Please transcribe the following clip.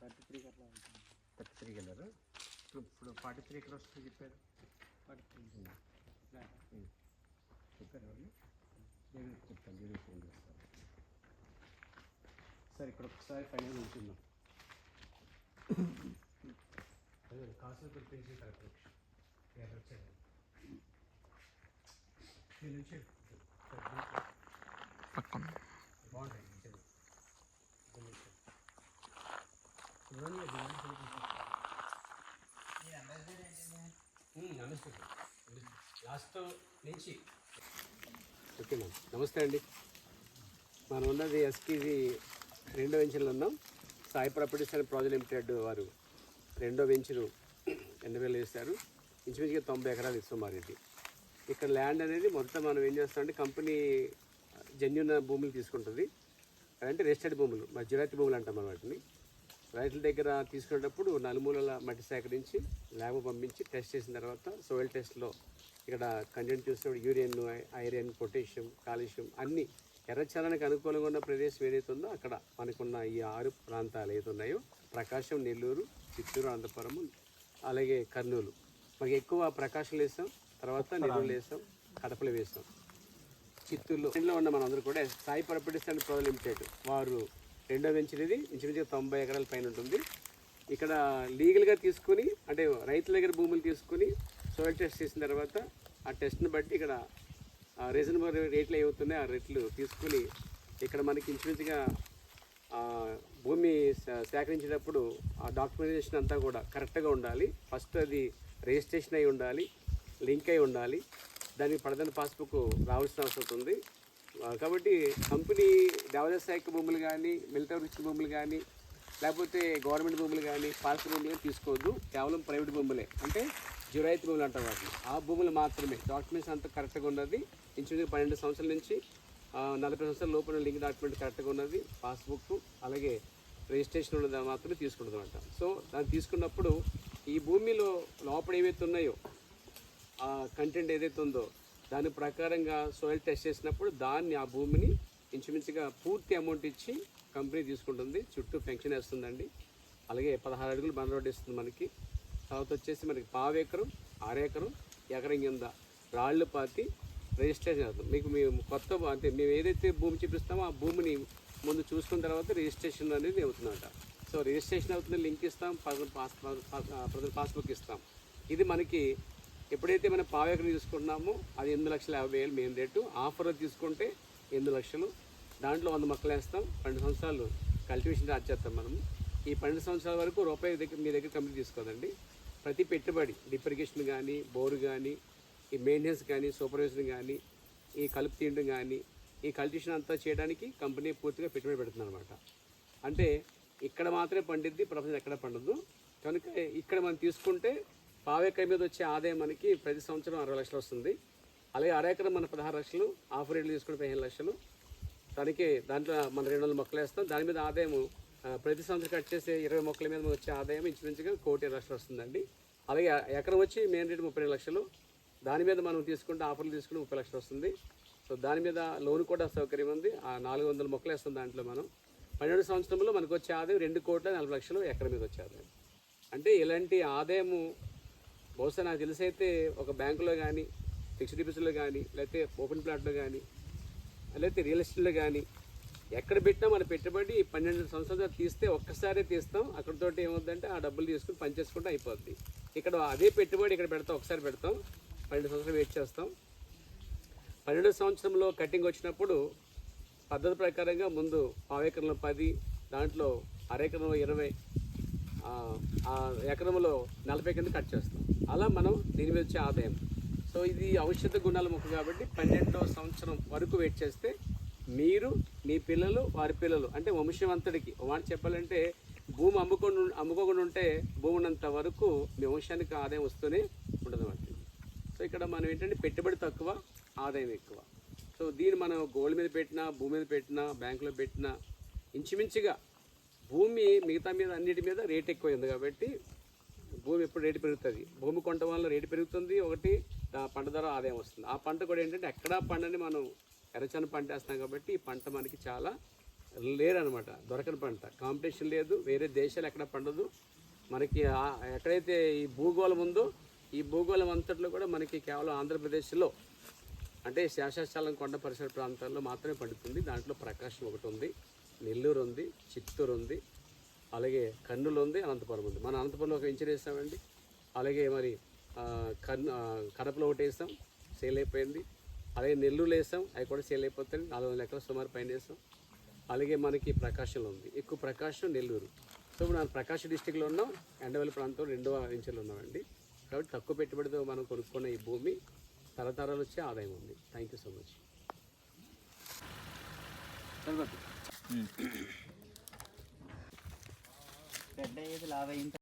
Thirty త్రీకి అట్లా thirty త్రీకి వెళ్ళారు ఇప్పుడు ఇప్పుడు ఫార్టీ త్రీ ఎక్కడ వస్తుంది చెప్పారు? Thirty three. చెప్పారు వాళ్ళు? నేను చెప్తాను వీడియో ఫోన్ చేస్తాను. సార్ ఇక్కడ ఒకసారి ఫైనల్ ఉంచున్నాం అదే కాసులు పెంచి కరెక్ట్ వచ్చారు నేను నుంచి పక్కన. బాగుంటాయి. నమస్తే లాస్ట్ నుంచి ఓకే మ్యామ్ నమస్తే అండి. మనం ఉన్నది ఎస్పీజీ రెండో వెంచర్లో ఉన్నాం. Sai properties and project limited వారు రెండో వెంచరు ఎన్నవేలు వేస్తారు ఇంచుమించుగా తొంభై ఎకరాలు ఇస్తున్నాం ఇది ఇక్కడ ల్యాండ్ అనేది మొత్తం మనం ఏం చేస్తామంటే కంపెనీ జన్యున్న భూములు తీసుకుంటుంది. అంటే రెస్టెడ్ భూములు మధ్యరాతి భూములు అంటాం మనం వాటిని. రైతుల దగ్గర తీసుకునేటప్పుడు నలుమూలల మట్టి సేకరించి ల్యాబ్ పంపించి టెస్ట్ చేసిన తర్వాత సోయిల్ టెస్ట్లో ఇక్కడ కంటెంట్ చూసినప్పుడు యూరియన్ ఐరన్ పొటాషియం కాల్షియం అన్ని ఎర్రచనానికి అనుకూలంగా ఉన్న ప్రదేశం ఏదైతే ఉందో అక్కడ మనకున్న ఈ ఆరు ప్రాంతాలు ఏదైతే ఉన్నాయో ప్రకాశం నెల్లూరు చిత్తూరు అనంతపురము అలాగే కర్నూలు. మనకి ఎక్కువ ప్రకాశంలో వేసాం తర్వాత నెల్లూరులో వేసాం కడపలో వేసాం చిత్తూరులో ఇంట్లో ఉన్న మనందరూ కూడా Sai properties and pro limited వారు రెండో వెంచర్ ఇది ఇంచుమించు తొంభై ఎకరాల పైన ఉంటుంది. ఇక్కడ లీగల్గా తీసుకుని అంటే రైతుల దగ్గర భూములు తీసుకుని సోయిల్ టెస్ట్ చేసిన తర్వాత ఆ టెస్ట్ని బట్టి ఇక్కడ రీజనబుల్ రేట్లు ఏమవుతున్నాయి ఆ రేట్లు తీసుకుని ఇక్కడ మనకి ఇంచుమించుగా భూమి సేకరించేటప్పుడు ఆ డాక్యుమెంటేషన్ అంతా కూడా కరెక్ట్గా ఉండాలి. ఫస్ట్ అది రిజిస్ట్రేషన్ అయి ఉండాలి లింక్ అయి ఉండాలి. దానికి పడదని పాస్బుక్ రావాల్సిన అవసరం ఉంది. కాబట్టి కంపెనీ దేవాదాయ శాఖ భూములు కానీ మిలిటరీ రిచ్ భూములు కానీ లేకపోతే గవర్నమెంట్ భూములు కానీ పార్క్ భూములు కానీ తీసుకోవద్దు. కేవలం ప్రైవేట్ భూములే. అంటే జురైతు భూములు అంటారు వాటిని. ఆ భూములు మాత్రమే. డాక్యుమెంట్స్ అంతా కరెక్ట్గా ఉన్నది. ఇంచుమించు పన్నెండు సంవత్సరాల నుంచి నలభై సంవత్సరాల లోపల లింక్ డాక్యుమెంట్ కరెక్ట్గా ఉన్నది. పాస్బుక్ అలాగే రిజిస్ట్రేషన్ ఉన్నది మాత్రమే తీసుకుంటుంది అనమాట సో దాన్ని తీసుకున్నప్పుడు ఈ భూమిలో లోపల ఏవైతే ఉన్నాయో ఆ కంటెంట్ ఏదైతే ఉందో దాని ప్రకారంగా సోయిల్ టెస్ట్ చేసినప్పుడు దాన్ని ఆ భూమిని ఇంచుమించుగా పూర్తి అమౌంట్ ఇచ్చి కంపెనీ తీసుకుంటుంది. చుట్టూ పెన్షన్ వేస్తుందండి. అలాగే పదహారు అడుగులు బండ రోడ్డు ఇస్తుంది మనకి. తర్వాత వచ్చేసి మనకి పావు ఎకరం ఎకరం కింద రాళ్ళు పాతి రిజిస్ట్రేషన్ అవుతాం మీకు మేము కొత్త అంటే మేము ఏదైతే భూమి చూపిస్తామో ఆ భూమిని ముందు చూసుకున్న తర్వాత రిజిస్ట్రేషన్ అనేది అవుతుందంట. సో రిజిస్ట్రేషన్ అవుతుంది లింక్ ఇస్తాం ప్రజలు పాస్ ప్రజలు పాస్బుక్ ఇస్తాం. ఇది మనకి ఎప్పుడైతే మనం పావు తీసుకుంటున్నామో అది ఎనిమిది లక్షల యాభై వేలు మెయిన్ రేటు ఆఫర్లో తీసుకుంటే ఎనిమిది లక్షలు. దాంట్లో వంద మొక్కలు వేస్తాం. పన్నెండు సంవత్సరాలు కల్టివేషన్ స్టార్ట్ చేస్తాం మనం ఈ పన్నెండు సంవత్సరాల వరకు రూపాయి దగ్గర మీ దగ్గర కంపెనీ తీసుకోదండి. ప్రతి పెట్టుబడి డిప్రికేషన్ కానీ బోరు కానీ ఈ మెయింటెనెన్స్ కానీ సూపర్విజన్ కానీ ఈ కలుపు తీయడం కానీ ఈ కల్టివేషన్ అంతా చేయడానికి కంపెనీ పూర్తిగా పెట్టుబడి పెడుతుంది అనమాట అంటే ఇక్కడ మాత్రమే పండిద్ది ప్రపంచం ఎక్కడ పండదు. కనుక ఇక్కడ మనం తీసుకుంటే పావెక్కర మీద వచ్చే ఆదాయం మనకి ప్రతి సంవత్సరం అరవై లక్షలు వస్తుంది. అలాగే అరెకరం మన పదహారు లక్షలు ఆఫర్ రేట్లు తీసుకుని పదిహేను లక్షలు. దానికి దాంట్లో మన రెండు వందల మొక్కలు వేస్తాం. దాని మీద ఆదాయం ప్రతి సంవత్సరం కట్ చేసే ఇరవై మొక్కల మీద వచ్చే ఆదాయం ఇంచుమించుగా కోటి లక్షలు వస్తుందండి. అలాగే ఎకరం వచ్చి మెయిన్ రేట్ ముప్పై రెండు లక్షలు. దాని మీద మనం తీసుకుంటే ఆఫర్లు తీసుకుని ముప్పై లక్షలు వస్తుంది. సో దాని మీద లోన్ కూడా సౌకర్యం ఉంది. ఆ నాలుగు వందల మొక్కలు వేస్తాం దాంట్లో మనం. పన్నెండు సంవత్సరంలో మనకు వచ్చే ఆదాయం రెండు కోట్ల నలభై లక్షలు ఎకరం మీద వచ్చే ఆదాయం. అంటే ఇలాంటి ఆదాయము బహుశా నాకు తెలిసైతే ఒక బ్యాంకులో కానీ ఫిక్స్డ్ డిపాజిట్లో కానీ లేకపోతే ఓపెన్ ప్లాట్లో కానీ లేకపోతే రియల్ ఎస్టేట్లో కానీ ఎక్కడ పెట్టినా మన పెట్టుబడి పన్నెండు సంవత్సరాలు తీస్తే ఒక్కసారే తీస్తాం. అక్కడతోటి ఏమవుతుందంటే ఆ డబ్బులు తీసుకుని పనిచేసుకుంటే అయిపోద్ది. ఇక్కడ అదే పెట్టుబడి ఇక్కడ పెడతాం ఒకసారి పెడతాం. పన్నెండు సంవత్సరాలు వెయిట్ చేస్తాం. పన్నెండు సంవత్సరంలో కటింగ్ వచ్చినప్పుడు పద్ధతి ప్రకారంగా ముందు పావెకరంలో పది దాంట్లో అరెకరంలో ఇరవై ఎకరంలో నలభై కింద కట్ చేస్తాం. అలా మనం దీని మీద వచ్చే ఆదాయం. సో ఇది ఔషధ గుణాల మొక్క కాబట్టి పన్నెండవ సంవత్సరం వరకు వెయిట్ చేస్తే మీరు మీ పిల్లలు వారి పిల్లలు అంటే వంశం అంతటికి మాట చెప్పాలంటే భూమి అమ్ముకొని అమ్ముకోకుండా ఉంటే భూమి ఉన్నంత వరకు మీ వంశానికి ఆదాయం వస్తూనే ఉండదు అన్నమాట సో ఇక్కడ మనం ఏంటంటే పెట్టుబడి తక్కువ ఆదాయం ఎక్కువ. సో దీన్ని మనం గోల్డ్ మీద పెట్టినా భూమి మీద పెట్టినా బ్యాంకులో పెట్టినా ఇంచుమించుగా భూమి మిగతా మీద అన్నిటి మీద రేట్ ఎక్కువైంది కాబట్టి భూమి ఎప్పుడు రేటు పెరుగుతుంది. భూమి కొంట వల్ల రేటు పెరుగుతుంది. ఒకటి పంట ధర ఆదాయం వస్తుంది. ఆ పంట కూడా ఏంటంటే ఎక్కడా పంటని మనం ఎర్రచన పంట వేస్తాం కాబట్టి ఈ పంట మనకి చాలా లేరనమాట. దొరకని పంట. కాంపిటీషన్ లేదు. వేరే దేశాలు ఎక్కడ పండదు. మనకి ఎక్కడైతే ఈ భూగోళం ఉందో ఈ భూగోళం అంతట్లో కూడా మనకి కేవలం ఆంధ్రప్రదేశ్లో అంటే శేషాచలం కొండ పరిసర ప్రాంతాల్లో మాత్రమే పండుతుంది. దాంట్లో ప్రకాశం ఒకటి ఉంది. నెల్లూరు ఉంది చిత్తూరు ఉంది అలాగే కర్నూలు ఉంది అనంతపురం ఉంది మన అనంతపురంలో ఒక ఇంచు వేసామండి అలాగే మరి ఆ, కడపలో ఒకటి వేసాం సేల్ అయిపోయింది. అలాగే నెల్లూరులో వేసాం అవి కూడా సేల్ అయిపోతాయి. నాలుగు వందల ఎకరాలు సుమారు పైన వేసాం అలాగే మనకి ప్రకాశంలో ఉంది ఎక్కువ ప్రకాశం నెల్లూరు. సో ఇప్పుడు మనం ప్రకాశం డిస్టిక్లో ఉన్నాం ఎండవల్లి ప్రాంతం రెండవ ఇంచులు ఉన్నామండి. కాబట్టి తక్కువ పెట్టుబడితో మనం కొనుక్కున్న ఈ భూమి తరతరాలు వచ్చే ఆదాయం ఉంది. థ్యాంక్ యూ సో మచ్ పెద్ద ఏది లాభ అయింది